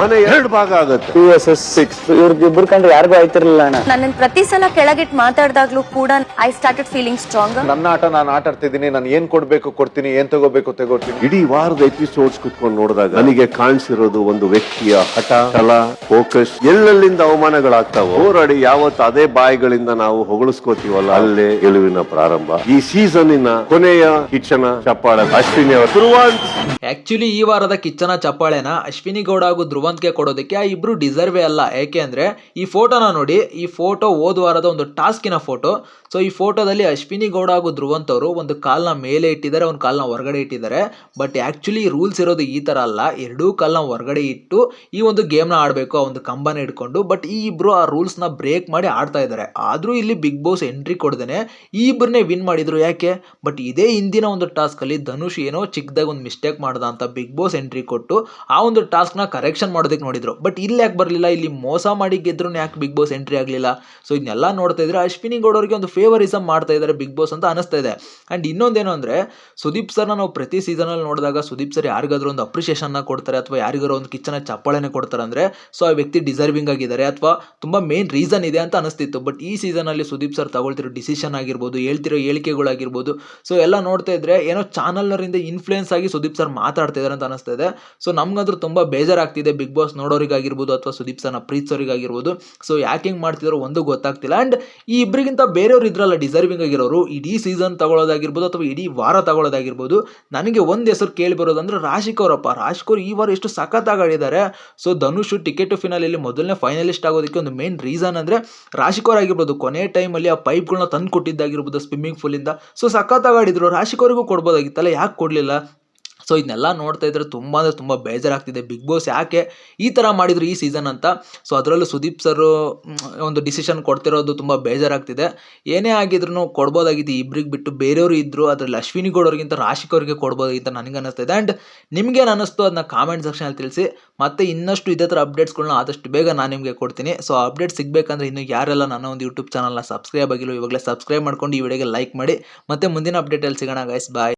ಮನೆ ಎರಡು ಭಾಗ ಆಗುತ್ತೆ ಟೂ ಎಸ್ ಎಸ್ ಸಿಕ್ಸ್ ಇವ್ರಿಗಿಬ್ರು ಕಂಡ್ರೆ ಯಾರಿಗೂ ಆಯ್ತಿರ್ಲಿಲ್ಲ ಅಣ್ಣ. ನನ್ನ ಪ್ರತಿ ಸಲ ಕೆಳಗಿಟ್ಟು ಮಾತಾಡ್ದಾಗ್ಲೂ ಕೂಡ ಐ ಸ್ಟಾರ್ಟೆಡ್ ಫೀಲಿಂಗ್ ಸ್ಟ್ರಾಂಗ್ ನನ್ನ ಆಟ ನಾನು ಆಟ ಆಡ್ತಿದ್ದೀನಿ. ನಾನು ಏನ್ ಕೊಡ್ಬೇಕು ಕೊಡ್ತೀನಿ. ಏನ್ ತಗೋಬೇಕು ತಗೋತೀನಿ. ಇಡೀ ವಾರದ ಎಪಿಸೋಡ್ಸ್ ಕುತ್ಕೊಂಡು ನೋಡಿದಾಗ ನನಗೆ ಕಾಣಿಸಿರೋದು ಒಂದು ವ್ಯಕ್ತಿಯ ಹಠ ಛಲ ಫೋಕಸ್ ಎಲ್ಲೆಲ್ಲಿಂದ ಅವಮಾನಗಳಾಗ್ತಾವ ಹೋರಾಡಿ ಯಾವತ್ತು ಅದೇ ಬಾಯಿಗಳಿಂದ ನಾವು ಹೊಗಳಿಸ್ಕೋತೀವಲ್ಲ ಅಲ್ಲೇ ಗೆಲುವಿನ ಪ್ರಾರಂಭ. ಈ ಸೀಸನ್ನಿನ ಕೊನೆಯ ಕಿಚ್ಚನ ಚಪ್ಪಾಳ. ಅಶ್ವಿನಿ ಅವರು ಧ್ರುವಂತ್. ಆಕ್ಚುಲಿ ಈ ವಾರದ ಕಿಚ್ಚನ ಚಪ್ಪಾಳೆನ ಅಶ್ವಿನಿ ಗೌಡ ಹಾಗೂ ಧ್ರುವಂತ್ಗೆ ಕೊಡೋದಕ್ಕೆ ಆ ಇಬ್ರು ಡಿಸರ್ವೇ ಅಲ್ಲ. ಯಾಕೆ ಅಂದ್ರೆ ಈ ಫೋಟೋನ ನೋಡಿ, ಈ ಫೋಟೋ ಹೋದ ವಾರದ ಒಂದು ಟಾಸ್ಕಿನ ಫೋಟೋ. ಸೊ ಈ ಫೋಟೋದಲ್ಲಿ ಅಶ್ವಿನಿ ಗೌಡ ಹಾಗೂ ಧ್ರುವಂತ್ ಅವರು ಒಂದು ಕಾಲ್ನ ಮೇಲೆ ಇಟ್ಟಿದ್ದಾರೆ, ಒಂದು ಕಾಲ್ನ ಹೊರಗಡೆ ಇಟ್ಟಿದ್ದಾರೆ. ಬಟ್ ಆಕ್ಚುಲಿ ರೂಲ್ಸ್ ಇರೋದು ಈ ತರ ಅಲ್ಲ. ಎರಡೂ ಕಾಲ್ನ ಹೊರಗಡೆ ಇಟ್ಟು ಈ ಒಂದು ಗೇಮ್ನ ಆಡಬೇಕು, ಆ ಒಂದು ಕಂಬನ ಇಟ್ಕೊಂಡು ಬಟ್ ಈ ಇಬ್ರು ಆ ರೂಲ್ಸ್ನ ಬ್ರೇಕ್ ಮಾಡಿ ಆಡ್ತಾ ಇದ್ದಾರೆ. ಆದ್ರೂ ಇಲ್ಲಿ ಬಿಗ್ ಬಾಸ್ ಎಂಟ್ರಿ ಕೊಡ್ದೇನೆ. ಈ ಇಬ್ಬರನ್ನೇ ವಿನ್ ಮಾಡಿದ್ರು ಯಾಕೆ? ಬಟ್ ಇದೇ ಹಿಂದಿನ ಒಂದು ಟಾಸ್ಕ್ ಅಲ್ಲಿ ಧನುಷ್ ಏನೋ ಚಿಕ್ಕದಾಗ ಒಂದು ಮಿಸ್ಟೇಕ್ ಮಾಡ್ದ ಅಂತ ಬಿಗ್ ಬಾಸ್ ಎಂಟ್ರಿ ಕೊಟ್ಟು ಆ ಒಂದು ಟಾಸ್ಕ್ನ ಕರೆಕ್ಷನ್ ಮಾಡೋದಕ್ಕೆ ನೋಡಿದ್ರು. ಬಟ್ ಇಲ್ಲಿ ಯಾಕೆ ಬರಲಿಲ್ಲ? ಇಲ್ಲಿ ಮೋಸ ಮಾಡಿ ಗೆದ್ರು ಯಾಕೆ ಬಿಗ್ ಬಾಸ್ ಎಂಟ್ರಿ ಆಗಲಿಲ್ಲ? ಸೊ ಇದನ್ನೆಲ್ಲ ನೋಡ್ತಾ ಇದ್ರೆ ಅಶ್ವಿನಿ ಗೌಡ ಅವರಿಗೆ ಒಂದು ಫೇವರಿಸಮ್ ಮಾಡ್ತಾ ಇದ್ದಾರೆ ಬಿಗ್ ಬಾಸ್ ಅಂತ ಅನಿಸ್ತಾ ಇದೆ. ಆ್ಯಂಡ್ ಇನ್ನೊಂದೇನು ಅಂದರೆ, ಸುದೀಪ್ ಸರ್ನ ನಾವು ಪ್ರತಿ ಸೀಸನಲ್ಲಿ ನೋಡಿದಾಗ ಸುದೀಪ್ ಸರ್ ಯಾರಿಗಾದ್ರೂ ಒಂದು ಅಪ್ರಿಷಿಯೇಷನ್ನ ಕೊಡ್ತಾರೆ ಅಥವಾ ಯಾರಿಗಾರು ಒಂದು ಕಿಚ್ಚನ ಚಪ್ಪಾಳೆನೆ ಕೊಡ್ತಾರೆ ಅಂದರೆ ಸೊ ಆ ವ್ಯಕ್ತಿ ಡಿಸರ್ವಿಂಗ್ ಆಗಿದ್ದಾರೆ ಅಥವಾ ತುಂಬ ಮೇನ್ ರೀಸನ್ ಇದೆ ಅಂತ ಅನಿಸ್ತಿತ್ತು ಬಟ್ ಈ ಸೀಸನಲ್ಲಿ ಸುದೀಪ್ ಸರ್ ತಗೊಳ್ತಿರೋ ಡಿಸಿಷನ್ ಆಗಿರ್ಬೋದು, ಹೇಳ್ತಿರೋ ಹೇಳಿಕೆಗಳಾಗಿರ್ಬೋದು ಸೊ ಎಲ್ಲ ನೋಡ್ತಾ ಇದ್ರೆ ಏನೋ ಚಾನಲ್ನರಿಂದ ಇನ್ಫ್ಲೂಯೆನ್ಸ್ ಆಗಿ ಸುದೀಪ್ ಸರ್ ಮಾತಾಡ್ತಿದ್ದಾರೆ ಅಂತ ಅನಿಸ್ತಾ ಇದೆ. ಸೊ ನಮ್ಗಂದ್ರೂ ತುಂಬ ಬೇಜಾರಾಗ್ತಿದೆ ಬಿಗ್ ಬಾಸ್ ನೋಡೋರಿಗಾಗಿರ್ಬೋದು ಅಥವಾ ಸುದೀಪ್ ಸರ್ನ ಪ್ರೀತಿಸೋರಿಗಾಗಿರ್ಬೋದು. ಸೊ ಯಾಕೆ ಹಿಂಗೆ ಮಾಡ್ತಿದ್ರು ಒಂದು ಗೊತ್ತಾಗ್ತಿಲ್ಲ. ಆ್ಯಂಡ್ ಈ ಇಬ್ಬರಿಗಿಂತ ಬೇರೆಯವ್ರು ಇದ್ರಲ್ಲ ಡಿಸರ್ವಿಂಗ್ ಆಗಿರೋರು, ಇಡೀ ಸೀಸನ್ ತಗೊಳ್ಳೋದಾಗಿರ್ಬೋದು ಅಥವಾ ಇಡೀ ವಾರ ತಗೊಳ್ಳೋದಾಗಿರ್ಬೋದು ನನಗೆ ಒಂದು ಹೆಸರು ಕೇಳಿ ಬರೋದಂದ್ರೆ ರಾಶಿಕ್ ಅವರಪ್ಪ. ಈ ವಾರ ಎಷ್ಟು ಸಖತ್ತಾಗಿ ಆಡಿದ್ದಾರೆ. ಸೊ ಧನುಷ್ ಟಿಕೆಟ್ ಫಿನಾಲಲ್ಲಿ ಮೊದಲನೇ ಫೈನಲಿಸ್ಟ್ ಆಗೋದಕ್ಕೆ ಒಂದು ಮೇನ್ ರೀಸನ್ ಅಂದರೆ ರಾಶಿಕ್ ಅವರಾಗಿರ್ಬೋದು ಕೊನೆ ಟೈಮಲ್ಲಿ ಆ ಪೈಪ್ಗಳನ್ನ ತಂದು ಕೊಟ್ಟಿದ್ದಾಗಿರ್ಬೋದು ಸ್ವಿಮ್ಮಿಂಗ್ ಪೂಲಿಂದ ಸೊ ಸಖತ್ತಾಗಿ ಆಡಿದ್ರು. ರಾಶಿಕ್ ಅವರಿಗೂ ಕೊಡ್ಬೋದಾಗಿತ್ತಲ್ಲ, ಯಾಕೆ ಕೊಡಲಿಲ್ಲ? ಸೊ ಇದನ್ನೆಲ್ಲ ನೋಡ್ತಾ ಇದ್ರೆ ತುಂಬ ಅಂದರೆ ತುಂಬ ಬೇಜಾರಾಗ್ತಿದೆ. ಬಿಗ್ ಬಾಸ್ ಯಾಕೆ ಈ ಥರ ಮಾಡಿದ್ರು ಈ ಸೀಸನ್ ಅಂತ? ಸೊ ಅದರಲ್ಲೂ ಸುದೀಪ್ ಸರ್ ಒಂದು ಡಿಸಿಷನ್ ಕೊಡ್ತಿರೋದು ತುಂಬ ಬೇಜಾರಾಗ್ತಿದೆ. ಏನೇ ಆಗಿದ್ರು ಕೊಡ್ಬೋದಾಗಿತ್ತು. ಇಬ್ರಿಗೆ ಬಿಟ್ಟು ಬೇರೆಯವರು ಇದ್ದರು ಅದರಲ್ಲಿ ಅಶ್ವಿನಿ ಗೌಡವ್ರಿಗಿಂತ ರಾಶಿಕ್ ಅವ್ರಿಗೆ ಕೊಡ್ಬೋದಾಗಿತ್ತು ನನಗೆ ಅನ್ನಿಸ್ತಾ ಇದೆ ಆ್ಯಂಡ್ ನಿಮ್ಗೇನು ಅನ್ನಿಸ್ತು ಅದನ್ನ ಕಾಮೆಂಟ್ ಸೆಕ್ಷನಲ್ಲಿ ತಿಳಿಸಿ. ಮತ್ತೆ ಇನ್ನಷ್ಟು ಇದೇ ಥರ ಅಪ್ಡೇಟ್ಸ್ಗಳನ್ನ ಆದಷ್ಟು ಬೇಗ ನಾನು ನಿಮಗೆ ಕೊಡ್ತೀನಿ. ಸೊ ಅಪ್ಡೇಟ್ ಸಿಗಬೇಕಂದ್ರೆ ಇನ್ನು ಯಾರೆಲ್ಲ ನನ್ನ ಒಂದು ಯೂಟ್ಯೂಬ್ ಚಾನಲ್ನ ಸಬ್ಸ್ಕ್ರೈಬ್ ಆಗಿಲ್ಲ ಇವಾಗಲೇ ಸಬ್ಸ್ಕ್ರೈಬ್ ಮಾಡ್ಕೊಂಡು ಈ ವಿಡಿಯೋಗೆ ಲೈಕ್ ಮಾಡಿ. ಮತ್ತೆ ಮುಂದಿನ ಅಪ್ಡೇಟಲ್ಲಿ ಸಿಗೋಣ ಗೈಸ್ ಬಾಯ್